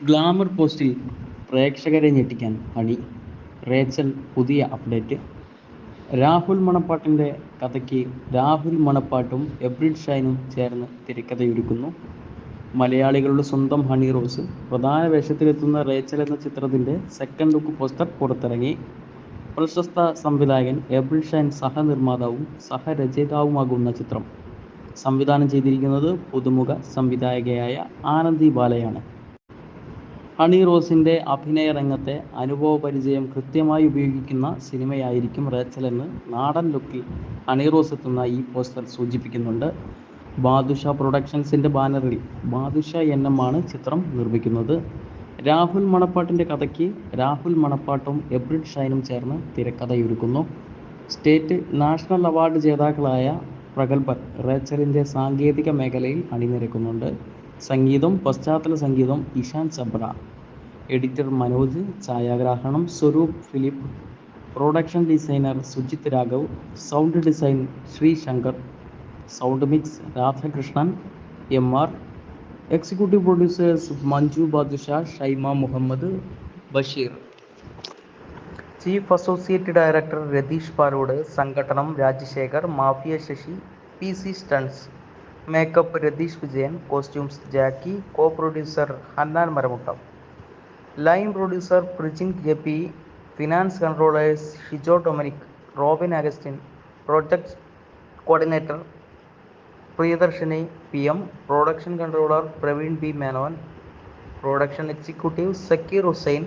Glamour പോസ്റ്റിൽ പ്രേക്ഷകരെ ഞെട്ടിക്കാൻ ഹണി റേച്ചൽ പുതിയ അപ്ഡേറ്റ്. രാഹുൽ മണപ്പാട്ടിന്റെ കഥയ്ക്ക് രാഹുൽ മണപ്പാട്ടും എബ്രിഡ് ഷൈനും ചേർന്ന് തിരക്കഥയൊരുക്കുന്നു. മലയാളികളുടെ സ്വന്തം ഹണി റോസ് പ്രധാന വേഷത്തിലെത്തുന്ന റേച്ചൽ എന്ന ചിത്രത്തിന്റെ സെക്കൻഡ് ലുക്ക് പോസ്റ്റർ പുറത്തിറങ്ങി. പ്രശസ്ത സംവിധായകൻ എബ്രിഡ് ഷൈൻ സഹനിർമ്മാതാവും സഹരചയിതാവുമാകുന്ന ചിത്രം. സംവിധാനം ചെയ്തിരിക്കുന്നത് പുതുമുഖ സംവിധായകയായ ആനന്ദി ബാലയാണ്. ഹണി റോസിന്റെ അഭിനയ രംഗത്തെ അനുഭവ പരിചയം കൃത്യമായി ഉപയോഗിക്കുന്ന സിനിമയായിരിക്കും റേച്ചലെന്ന് നാടൻ ലുക്കിൽ ഹണി റോസ് എത്തുന്ന ഈ പോസ്റ്റർ സൂചിപ്പിക്കുന്നുണ്ട്. ബാദുഷ പ്രൊഡക്ഷൻസിന്റെ ബാനറിൽ ബാദുഷ എൻ ആണ് ചിത്രം നിർമ്മിക്കുന്നത്. രാഹുൽ മണപ്പാട്ടിന്റെ കഥയ്ക്ക് രാഹുൽ മണപ്പാട്ടും എബ്രിഡ് ഷൈനും ചേർന്ന് തിരക്കഥയൊരുക്കുന്നു. സ്റ്റേറ്റ് നാഷണൽ അവാർഡ് ജേതാക്കളായ പ്രഗത്ഭർ റേച്ചലിന്റെ സാങ്കേതിക മേഖലയിൽ അണിനിരക്കുന്നുണ്ട്. സംഗീതം പശ്ചാത്തല സംഗീതം Ishaan Chhabra. Editor Manoj ഛായാഗ്രാഹണം Swaroop Philip production designer Sujith Raghav sound design Sree Sankar sound mix Radhakrishnan M R executive producers Manju Badusha Shaima Muhammad Basheer. Chief associate director Ratheesh Palode സംഘടനം Rajasekhar Mafia Sasi P C stunts. Makeup Ratheesh Vijayan costumes Jackie co producer Hannan Maramuttam line producer Prijin J finance controllers Shijo Dominic Robin Augustine project coordinator Priyadarshini P M production controller Praveen B Menon production executive Zakir Hussain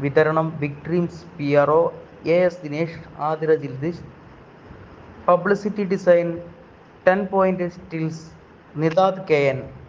വിതരണം Big Dreams P R O A S Dinesh Athira Jildish publicity design 10 point stills Nidad KN